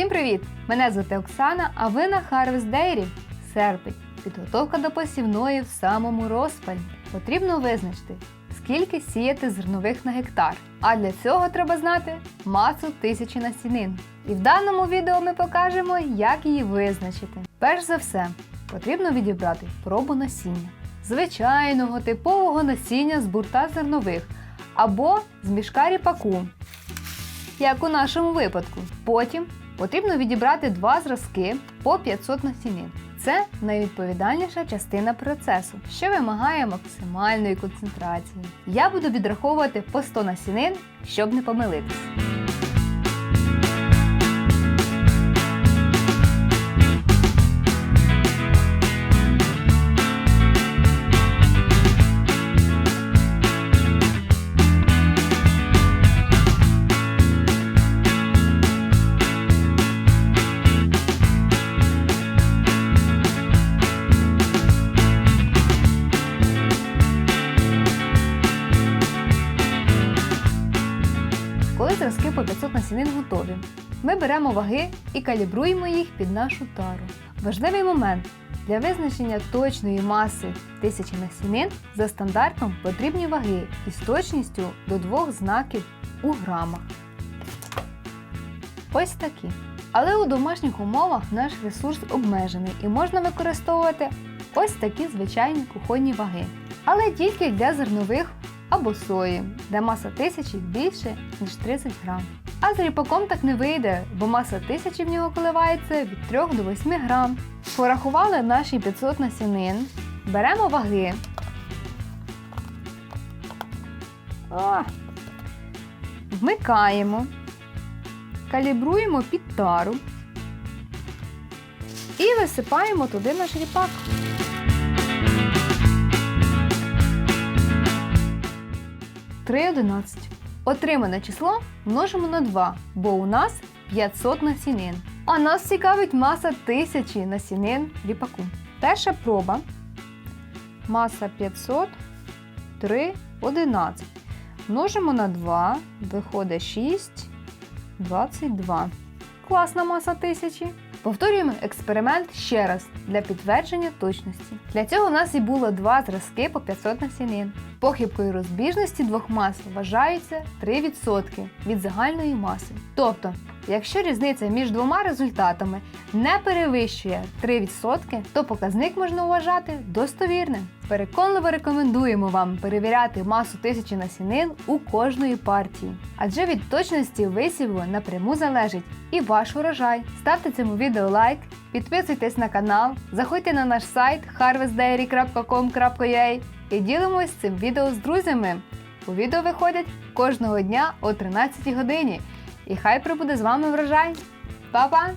Всім привіт! Мене звати Оксана, а ви на Harvest Dairy. Серпень. Підготовка до посівної в самому розпалі. Потрібно визначити, скільки сіяти зернових на гектар. А для цього треба знати масу тисячі насінин. І в даному відео ми покажемо, як її визначити. Перш за все, потрібно відібрати пробу насіння. Звичайного типового насіння з бурта зернових або з мішка ріпаку, як у нашому випадку. Потім потрібно відібрати два зразки по 500 насінин. Це найвідповідальніша частина процесу, що вимагає максимальної концентрації. Я буду відраховувати по 100 насінин, щоб не помилитись. Зразки по 500 насінин готові, ми беремо ваги і калібруємо їх під нашу тару. Важливий момент для визначення точної маси тисячі насінин за стандартом потрібні ваги із точністю до двох знаків у грамах. Ось такі. Але у домашніх умовах наш ресурс обмежений і можна використовувати ось такі звичайні кухонні ваги. Але тільки для зернових або сої, де маса тисячі більше, ніж 30 грам. А з ріпаком так не вийде, бо маса тисячі в нього коливається від 3 до 8 грам. Порахували наші 500 насінин, беремо ваги. О! Вмикаємо, калібруємо під тару і висипаємо туди наш ріпак. Три 11. Отримане число множимо на 2, бо у нас 500 насінин. А нас цікавить маса тисячі насінин ріпаку. Перша проба. Маса 500, 3, 11. Множимо на 2, виходить 6, 22. Класна маса тисячі. Повторюємо експеримент ще раз для підтвердження точності. Для цього у нас і було два зразки по 500 насінин. Похибкою розбіжності двох мас вважається 3% від загальної маси. Тобто, якщо різниця між двома результатами не перевищує 3%, то показник можна вважати достовірним. Переконливо рекомендуємо вам перевіряти масу тисячі насінин у кожної партії, адже від точності висіву напряму залежить і ваш урожай. Ставте цьому відео лайк, підписуйтесь на канал, заходьте на наш сайт harvestdairy.com.ua і ділимось цим відео з друзями. У відео виходять кожного дня о 13 годині. І хай прибуде з вами врожай! Па-па!